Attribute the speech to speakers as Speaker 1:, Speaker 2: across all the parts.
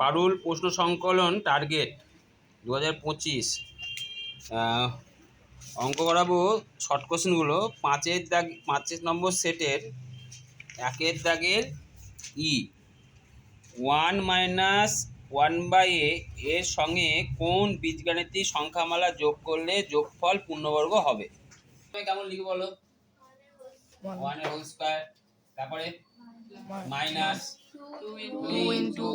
Speaker 1: পারুল প্রশ্ন সংকলন টার্গেট দু হাজার পঁচিশ অঙ্ক করাবো শর্ট কোশ্চেনগুলো পাঁচের দাগ পাঁচের নম্বর সেটের একের দাগের ই one minus one by A এর সঙ্গে কোন বীজগাণিতিক সংখ্যামালা যোগ করলে যোগফল পূর্ণবর্গ হবে? তুমি কেমন লিখে বলো? ওয়ানের হোল স্কোয়ার তারপরে? Minus two into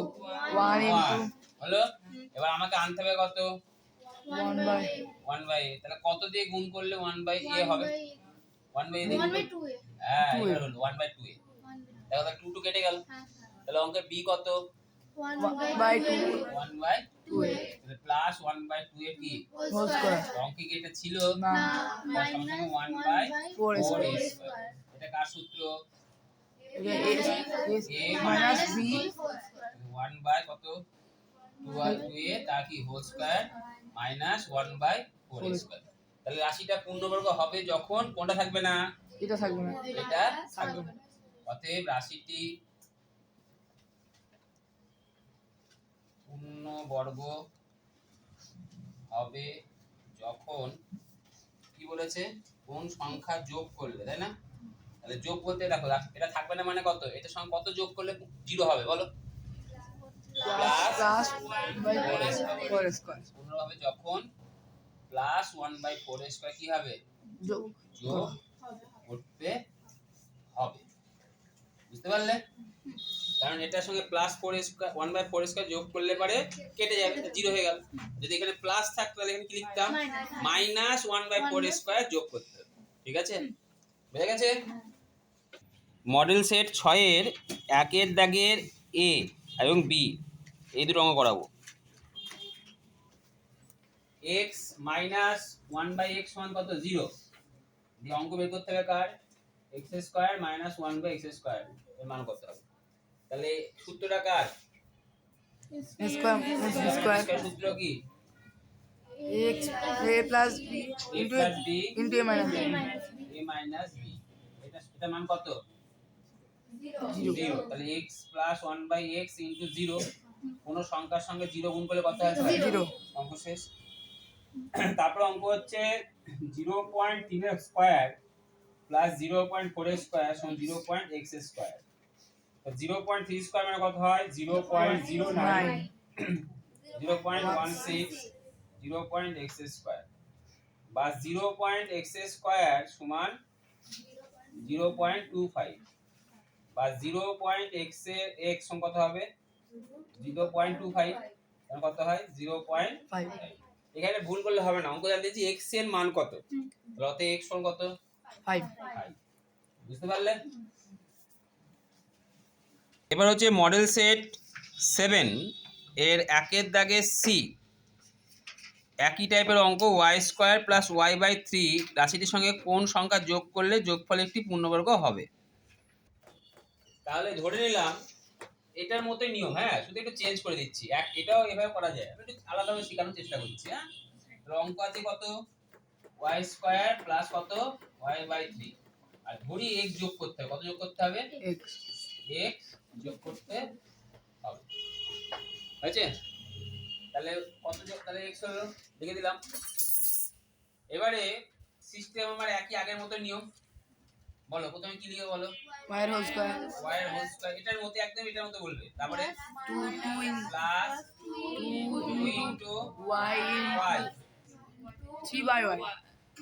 Speaker 2: one
Speaker 1: one
Speaker 2: into
Speaker 1: হলো এবার আমাকে আনতে হবে কত?
Speaker 2: ওয়ান বাই
Speaker 1: ওয়ান বাই তাহলে কত দিয়ে গুণ করলে ওয়ান বাই এ হবে? One by
Speaker 3: one by two A
Speaker 1: হ্যাঁ
Speaker 2: Two A।
Speaker 1: এবার হলো ওয়ান বাই টু এ তাহলে টু টু কেটে গেল।
Speaker 3: হ্যাঁ
Speaker 1: তাহলে অঙ্কের বি কত?
Speaker 3: One by two
Speaker 1: one by
Speaker 3: two A
Speaker 1: তাহলে plus one by two A কি
Speaker 2: হোল
Speaker 1: কি এটা ছিল?
Speaker 2: না।
Speaker 3: ওয়ান বাই
Speaker 1: ফোর এটা কার সূত্র?
Speaker 2: মাইনাস বি
Speaker 1: ওয়ান বাই কত? টু বাই টু এ তার কি? Whole square minus one by four square তাহলে রাশিটা পূর্ণবর্গ হবে যখন কোনটা থাকবে না?
Speaker 2: এটা থাকবে না।
Speaker 1: এটা থাকবে না। অতএব রাশিটি পূর্ণবর্গ হবে যখন কি বলেছে? কোন সংখ্যা যোগ করলে তাই না? তাহলে যোগ বলতে দেখো এটা থাকবে না মানে কত? এটার সঙ্গে কত যোগ করলে জিরো হবে বলো? প্লাস হবে যখন plus one by four square কি হবে?
Speaker 2: যোগ
Speaker 1: যোগ করতে হবে। বুঝতে পারলে? কারণ এটার সঙ্গে plus four square one by four square যোগ করলে পারে কেটে যাবে জিরো হয়ে গেল। যদি এখানে প্লাস থাকতো তাহলে এখানে কি লিখতাম? Minus one by four square যোগ করতে হবে। ঠিক আছে? বুঝে গেছে? মডেল সেট ছয়ের একের দাগের এ এবং বি এই দুটো অঙ্ক করাবো। X minus one by X সমান কত? জিরো দিয়ে অঙ্ক বের করতে হবে কার? X square minus one by X square এর মান করতে হবে। তাহলে সূত্রটা কার? সূত্র কি?
Speaker 2: X A plus B into into A minus
Speaker 1: a minus b এটা এটা মান কত?
Speaker 2: জিরো।
Speaker 1: জিরো তাহলে x plus one by X into zero কোনো সংখ্যার সঙ্গে জিরো গুণ করলে কত আসবে
Speaker 2: জিরো
Speaker 1: অঙ্ক শেষ। তারপর অঙ্ক হচ্ছে জিরো পয়েন্ট তিন square plus zero point four square সমান zero point X square zero point three square মানে কত হয়? Zero point zero nine
Speaker 2: nine
Speaker 1: zero point one six zero point X square বা জিরো পয়েন্ট এক্স স্কোয়ার সমান zero point two five বা zero point এক্সের X সমান কত হবে? জিরো পয়েন্ট টু ফাইভ কত হয়? জিরো পয়েন্ট
Speaker 2: ফাইভ
Speaker 1: এখানে ভুল করলে হবে না অঙ্ক জানতে যে এক্সের মান কত? রতে এক্স সমান কত?
Speaker 2: ফাইভ
Speaker 1: ফাইভ বুঝতে পারলে? এবার হচ্ছে মডেল সেট সেভেন এর একের দাগে সি একই টাইপের অঙ্ক Y square plus Y by three রাশিটির সঙ্গে কোন সংখ্যা যোগ করলে যোগফল একটি পূর্ণবর্গ হবে? তাহলে ধরে নিলাম এটার মতোই নিয়ম হ্যাঁ শুধু একটু চেঞ্জ করে দিচ্ছি। এক এটাও এভাবে করা যায়। আমি একটু আলাদাভাবে শেখানোর চেষ্টা করছি হ্যাঁ? অঙ্ক আছে কত? ওয়াই স্কোয়ার প্লাস কত? ওয়াই বাই থ্রি আর ধরি এক্স যোগ করতে হবে। কত যোগ করতে হবে?
Speaker 2: এক্স
Speaker 1: এক্স যোগ করতে হবে। হয়েছে? তাহলে কত যোগ তাহলে এক্স হলো? লিখে দিলাম। এবারে সিস্টেম আমার একই আগের মতো নিয়ম। বলো প্রথমে কি লিখে বলো?
Speaker 2: ওয়াইয়ের হোল স্কোয়ার
Speaker 1: এর হোল স্কয়ার এটার মতো একদম এটার মতো বলবে। তারপরে?
Speaker 2: Two two in
Speaker 1: plus two into
Speaker 2: Y in
Speaker 1: Y
Speaker 2: three by Y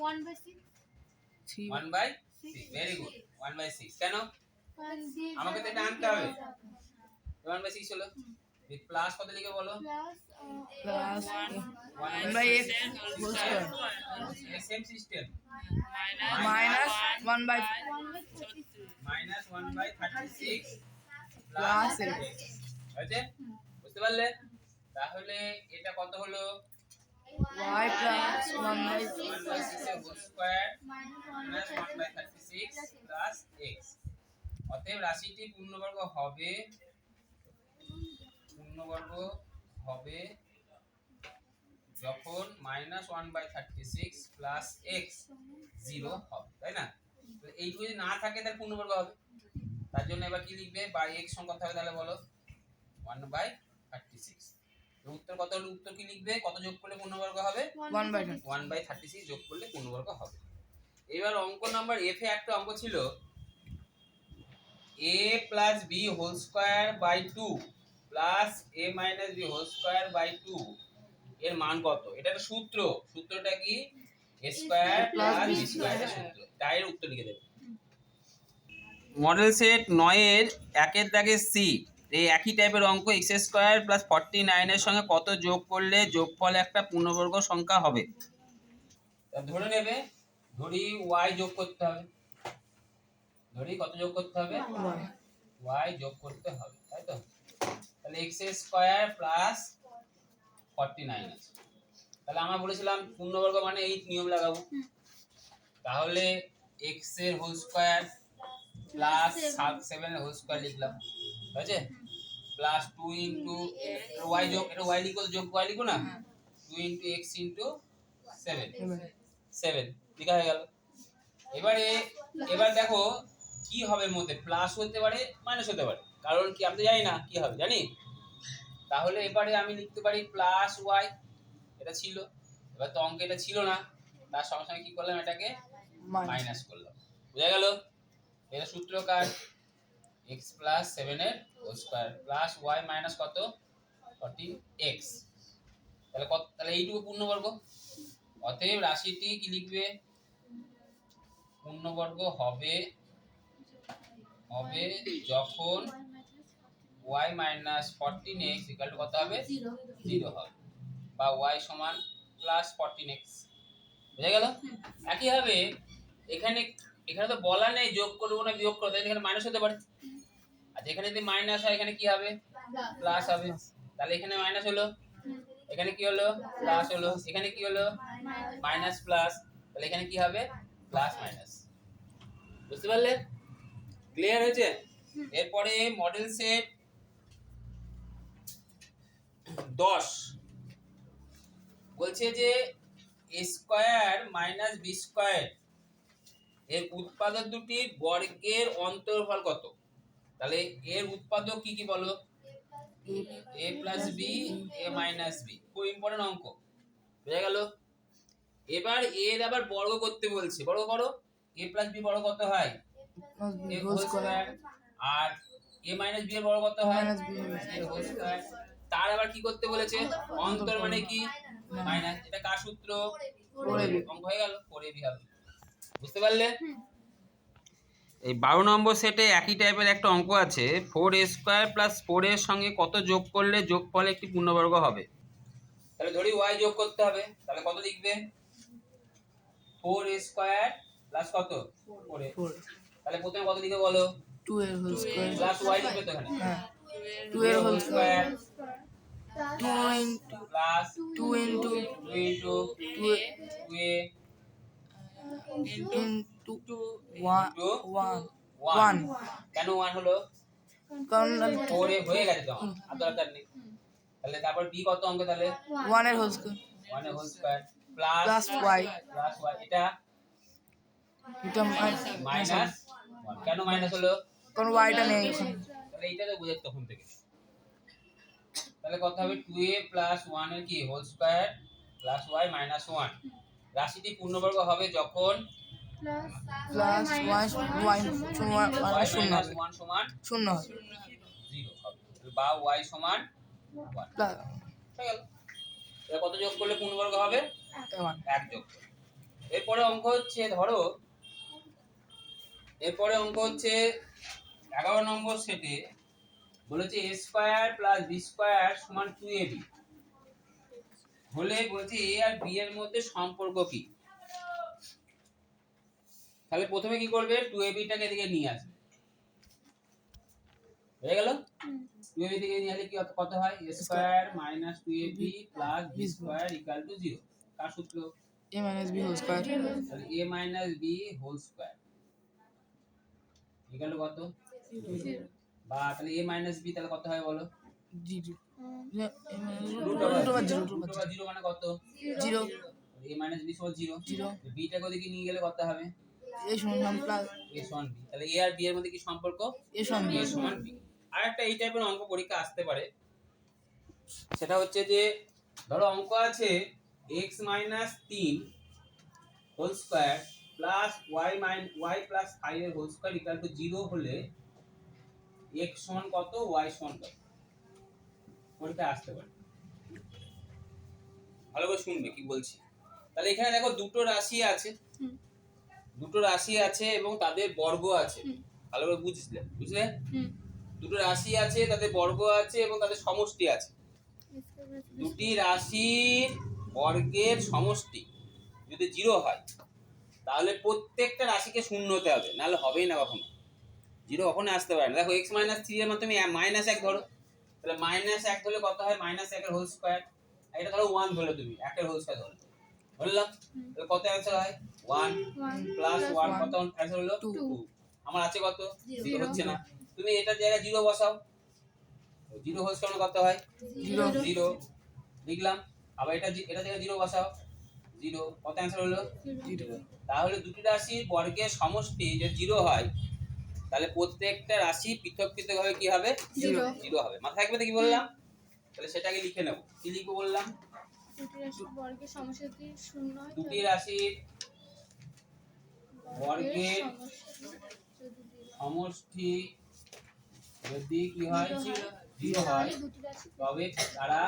Speaker 3: one by six
Speaker 2: three
Speaker 1: one by six very good one by six কেন আমাকে তো এটা আনতে হবে। ওয়ান বাই সিক্স হলো। প্লাস কত লিখে বলো?
Speaker 2: Plus one by X whole square
Speaker 1: same system
Speaker 2: minus one by
Speaker 1: minus one by thirty
Speaker 2: Plus
Speaker 1: plus হয়েছে? বুঝতে পারলে? তাহলে এটা কত হলো?
Speaker 2: ওয়ান বাই
Speaker 1: সিক্স এর whole square minus one by thirty six plus X অতএব রাশিটি পূর্ণবর্গ হবে পূর্ণবর্গ হবে যখন minus one by thirty six plus X zero হবে তাই না? এইটুকু যদি না থাকে তাহলে পূর্ণবর্গ হবে। তার জন্য এবার কি লিখবে? বা এক্স সংখ্যা হবে তাহলে বলো। ওয়ান বাই থার্টি সিক্স উত্তর কত হলে? উত্তর কি লিখবে? কত যোগ করলে পূর্ণবর্গ হবে?
Speaker 2: One by
Speaker 1: one by thirty six যোগ করলে পূর্ণবর্গ হবে। এবার অঙ্ক নাম্বার এফ এ একটা অঙ্ক ছিল। A plus B whole square by two plus A minus B whole square by two এর মান কত? এটা একটা সূত্র। সূত্রটা কি? A square plus B square সূত্র। তাই এর উত্তর লিখে দেবে। মডেল সেট নয়ের একের দাগে সি এই একই টাইপের অঙ্ক এক্স স্কোয়ার প্লাস ফর্টি নাইনের সঙ্গে কত যোগ করলে যোগফল একটা পূর্ণবর্গ সংখ্যা হবে? ধরে নেবে। ধরি ওয়াই যোগ করতে হবে। ধরি কত যোগ করতে হবে? ওয়াই যোগ করতে হবে। তাই তো? তাহলে X square plus forty nine আছে। তাহলে আমরা বলেছিলাম পূর্ণবর্গ মানে এই নিয়ম লাগাবো। তাহলে এক্সের হোল স্কোয়ার প্লাস সেভেন এর হোল স্কোয়ার লিখলাম। ঠিক আছে? প্লাস টু ইন্টু ওয়াই যোগ এটা ওয়াই লিখো যোগ ওয়াই লিখো না? Two into X into seven seven লেখা হয়ে গেল। এবারে এবার দেখো কি হবে মধ্যে? প্লাস হতে পারে মাইনাস হতে পারে। কারণ কি আমি তো জানি না কি হবে জানি? তাহলে এবারে আমি লিখতে পারি প্লাস ওয়াই এটা ছিল। এবার তো অঙ্কে এটা ছিল না তার সঙ্গে সঙ্গে কি করলাম এটাকে? মাইনাস করলাম। বুঝা গেল? এটা সূত্র কার? এক্স প্লাস সেভেনের স্কোয়ার প্লাস ওয়াই মাইনাস কত? ফর্টিন এক্স তাহলে কত তাহলে এইটুকু পূর্ণবর্গ অতএব রাশিটি কি লিখবে? পূর্ণবর্গ হবে হবে যখন Y minus fourteen X equal to কত হবে? জিরো হবে। বা ওয়াই সমান প্লাস ফর্টিন এক্স বুঝা গেল? একইভাবে এখানে এখানে তো বলা নেই যোগ করব না বিয়োগ করব এখানে মাইনাস হতে পারে। আর যেখানে যদি মাইনাস হয় এখানে কি হবে? প্লাস হবে। তাহলে এখানে মাইনাস হলো? এখানে কি হলো? প্লাস হলো। এখানে কি হলো? মাইনাস প্লাস তাহলে এখানে কি হবে? প্লাস মাইনাস বুঝতে পারলে? ক্লিয়ার হয়েছে? এরপরে মডেল সেট দশ। বলছে যে A square minus B square এর উৎপাদক দুটির বর্গের অন্তর্ফল কত? তাহলে এর উৎপাদক কি কি বলো? A plus B A minus B খুব ইম্পর্টেন্ট অঙ্ক। বুঝা গেল? এবার এর আবার বর্গ করতে বলছে। বর্গ করো। এ প্লাস বি বর্গ কত হয়? আর এ মাইনাস বি এর বর্গ কত হয়? তার আবার কি করতে বলেছে? অন্তর মানে কি? মাইনাস এটা কার সূত্র? অঙ্ক হয়ে গেল? এ হবে। বুঝতে পারলে? এই বারো নম্বর সেটে একই টাইপের একটা অঙ্ক আছে। Four A square plus four এর সঙ্গে কত যোগ করলে যোগফল একটি পূর্ণবর্গ হবে? তাহলে ধরি ওয়াই যোগ করতে হবে। তাহলে কত লিখবে? ফোর এ স্কোয়ার প্লাস কত? ফোর তাহলে প্রথমে কত লিখে বলো?
Speaker 2: টু এর হোল স্কোয়ার
Speaker 1: প্লাস ওয়াই লিখবে তো এখানে।
Speaker 2: টু এর whole square two into
Speaker 1: plus
Speaker 2: two into
Speaker 1: two into
Speaker 2: two
Speaker 1: two A
Speaker 2: into one
Speaker 1: Into
Speaker 2: one
Speaker 1: one
Speaker 2: one
Speaker 1: কেন ওয়ান হলো?
Speaker 2: কারণ
Speaker 1: ফোর হয়ে গেছে তো আর দরকার নেই। তাহলে তারপর বি কত অঙ্ক তাহলে?
Speaker 2: ওয়ানের whole square
Speaker 1: one A whole square plus
Speaker 2: plus Y
Speaker 1: plus Y এটা
Speaker 2: এটা
Speaker 1: মাইনাস কেন মাইনাস হলো?
Speaker 2: কারণ ওয়াইটা নেই
Speaker 1: তাহলে এইটা তো বুঝে তখন থেকে। তাহলে কত হবে? টু এ প্লাস ওয়ানের কি? Whole square plus Y minus one রাশিটি পূর্ণবর্গ হবে যখন
Speaker 2: প্লাস ওয়াই ওয়াই
Speaker 1: ওয়ান সমান
Speaker 2: শূন্য। হবে।
Speaker 1: জিরো হবে। বা ওয়াই সমান গেল। কত যোগ করলে পূর্ণবর্গ হবে? এক যোগ এরপরে অঙ্ক হচ্ছে ধরো এরপরে অঙ্ক হচ্ছে এগারো নম্বর সেটে বলেছে A square plus B square সমান টু এ বি হলে বলছে এ আর বি এর মধ্যে সম্পর্ক কি? তাহলে প্রথমে কি করবে? টু এ বিটাকে এদিকে নিয়ে আসবে। হয়ে গেল? টু এ বি থেকে নিয়ে আসলে কি কত- কত হয়? A square minus two A B plus B square equal to zero তার সূত্র?
Speaker 2: A minus B whole square
Speaker 1: তাহলে A minus B whole square equal to কত? বা তাহলে এ মাইনাস বি তাহলে কত হয় বলো?
Speaker 2: জিরো
Speaker 1: মানে কত?
Speaker 2: জিরো
Speaker 1: এ মাইনাস বি সমান জিরো
Speaker 2: জিরো
Speaker 1: বিটাকে ওদিকে নিয়ে গেলে কত হবে?
Speaker 2: এ সমান প্লাস
Speaker 1: এ সমান বি তাহলে এ আর বি এর মধ্যে কি সম্পর্ক?
Speaker 2: এ সমান
Speaker 1: এ সমান বি আর একটা এই টাইপের অঙ্ক পরীক্ষা আসতে পারে। সেটা হচ্ছে যে ধরো অঙ্ক আছে এক্স মাইনাস তিন whole square plus Y minus Y plus five এর whole square equal to zero হলে এক্স সমান কত ওয়াই সমান কত? কোনটা আসতে পারে? ভালো করে শুনবে কি বলছি। তাহলে এখানে দেখো দুটো রাশি আছে। দুটো রাশি আছে এবং তাদের বর্গ আছে। ভালো করে বুঝলে? বুঝলে? দুটো রাশি আছে তাদের বর্গ আছে এবং তাদের সমষ্টি আছে। দুটি রাশির বর্গের সমষ্টি যদি জিরো হয় তাহলে প্রত্যেকটা রাশিকে শূন্য হতে হবে। নাহলে হবেই না কখনো। জিরো কখনো আসতে পারে না। দেখো এক্স মাইনাস থ্রি এর মাধ্যমে মাইনাস এক ধরো। তাহলে মাইনাস এক ধরলে কত হয়? মাইনাস একের হোল স্কোয়ার এটা ধরো ওয়ান ধরলে তুমি। একের হোল স্কোয়ার ধরলে। বললাম তাহলে কত অ্যান্সার হয়? ওয়ান প্লাস ওয়ান কত অ্যান্সার হলো? টু আমার আছে কত? জিরো হচ্ছে না। তুমি এটার জায়গায় জিরো বসাও। জিরো হোল স্কোয়ার কত হয়?
Speaker 2: জিরো
Speaker 1: জিরো লিখলাম। আবার এটা এটা থেকে জিরো বসাও। জিরো কত অ্যান্সার হলো?
Speaker 2: জিরো
Speaker 1: তাহলে দুটি রাশির বর্গের সমষ্টি যদি জিরো হয় তাহলে প্রত্যেকটা রাশি পৃথক পৃথক ভাবে কি হবে
Speaker 3: জিরো।
Speaker 1: হবে। মাথায় থাকবে কি বললাম? তাহলে সেটাকে লিখে নেব। কি লিখব বললাম?
Speaker 3: দুটি রাশির বর্গের সমষ্টি যদি
Speaker 1: কি হয়?
Speaker 3: জিরো হয়,
Speaker 1: তবে তারা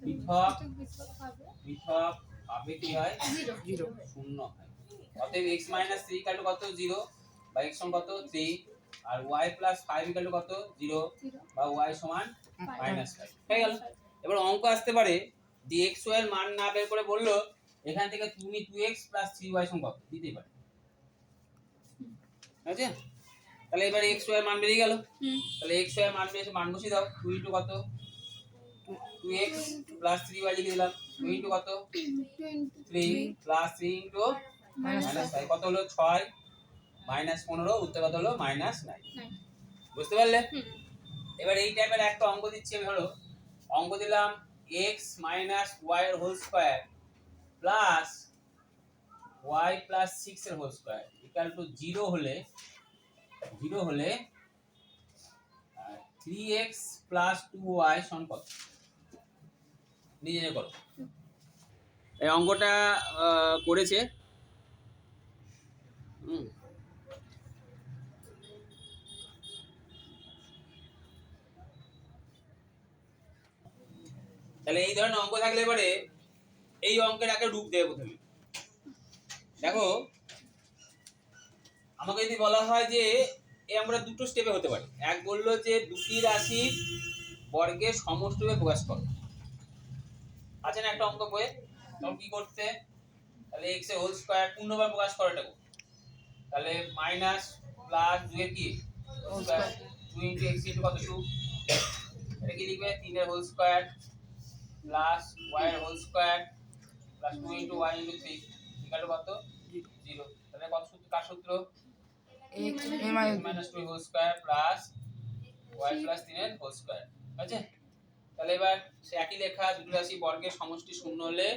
Speaker 1: পৃথক
Speaker 3: পৃথক হবে।
Speaker 1: পৃথক ভাবে কি হয়?
Speaker 3: Zero
Speaker 2: zero.
Speaker 1: শূন্য হয়। অতএব x মাইনাস থ্রি ইকাল কত? জিরো বা x সমান কত? থ্রি আর y প্লাস ফাইভ ইকাল কত? জিরো বা y সমান. মাইনাস ফাইভ হয়ে গেল। এবার অঙ্ক আসতে পারে। যে এক্স ওয়াই এর মান না বের করে বলল এখান থেকে তুমি two X plus three Y সমান কত? দিতেই পারে। আছে তাহলে এবার এক্স ওয়াই এর মান বেরিয়ে গেল। তাহলে এক্স ওয়াই এর মান বেরিয়েছে মান বসিয়ে দাও। টু ইন্টু কত? Two X plus three Y লিখে দিলাম। টু ইন্টু কত? Three plus three into
Speaker 3: minus
Speaker 1: five কত হলো? ছয়। মাইনাস পনেরো উত্তর কত হলো? মাইনাস নাইন বুঝতে পারলে? এবার এই টাইপের একটা অঙ্ক দিচ্ছি আমি হলো অঙ্ক দিলাম এক্স মাইনাস ওয়াই এর whole square plus Y plus six এর whole square equal to zero হলে জিরো হলে three X plus two Y সমান কত? নিজে নিজে করো। এই অঙ্কটা করেছে। হুম। তাহলে এই ধরনের অঙ্ক থাকলে এবারে এই অঙ্কের আগে রূপ দেবে প্রথমে। দেখো আমাকে যদি বলা হয় যে এ আমরা দুটো স্টেপে হতে পারে। এক বলল যে দুটি রাশির বর্গের সমষ্টিভাবে প্রকাশ করো। আছে না একটা অঙ্ক বইয়ে? তখন কি করতে? তাহলে এক্সের হোল স্কোয়ার পূর্ণভাবে প্রকাশ করো এটাকে। তাহলে মাইনাস প্লাস দুয়ে কি? Whole square two into X into কত টু এটা কি লিখবে? তিনের whole square plus Y whole square plus two into Y into three equal কত? জিরো তাহলে কত সূত্র? কার সূত্র?
Speaker 2: Minus
Speaker 1: two whole square plus Y plus তিনের হোল স্কোয়ার আছে তাহলে এবার সে একই লেখা দুটো রাশি বর্গের সমষ্টি শূন্য হলে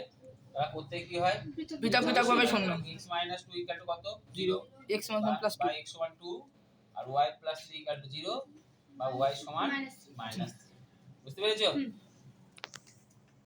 Speaker 1: তারা প্রত্যেক কি হয়?
Speaker 3: পৃথক
Speaker 2: পৃথক ভাবে শূন্য।
Speaker 1: মাইনাস টু ইকাল টু কত? জিরো
Speaker 2: এক্স সমান প্লাস টু
Speaker 1: বা এক্স সমান two R Y plus three equal to zero বা ওয়াই সমান
Speaker 3: মাইনাস
Speaker 1: বুঝতে পেরেছ।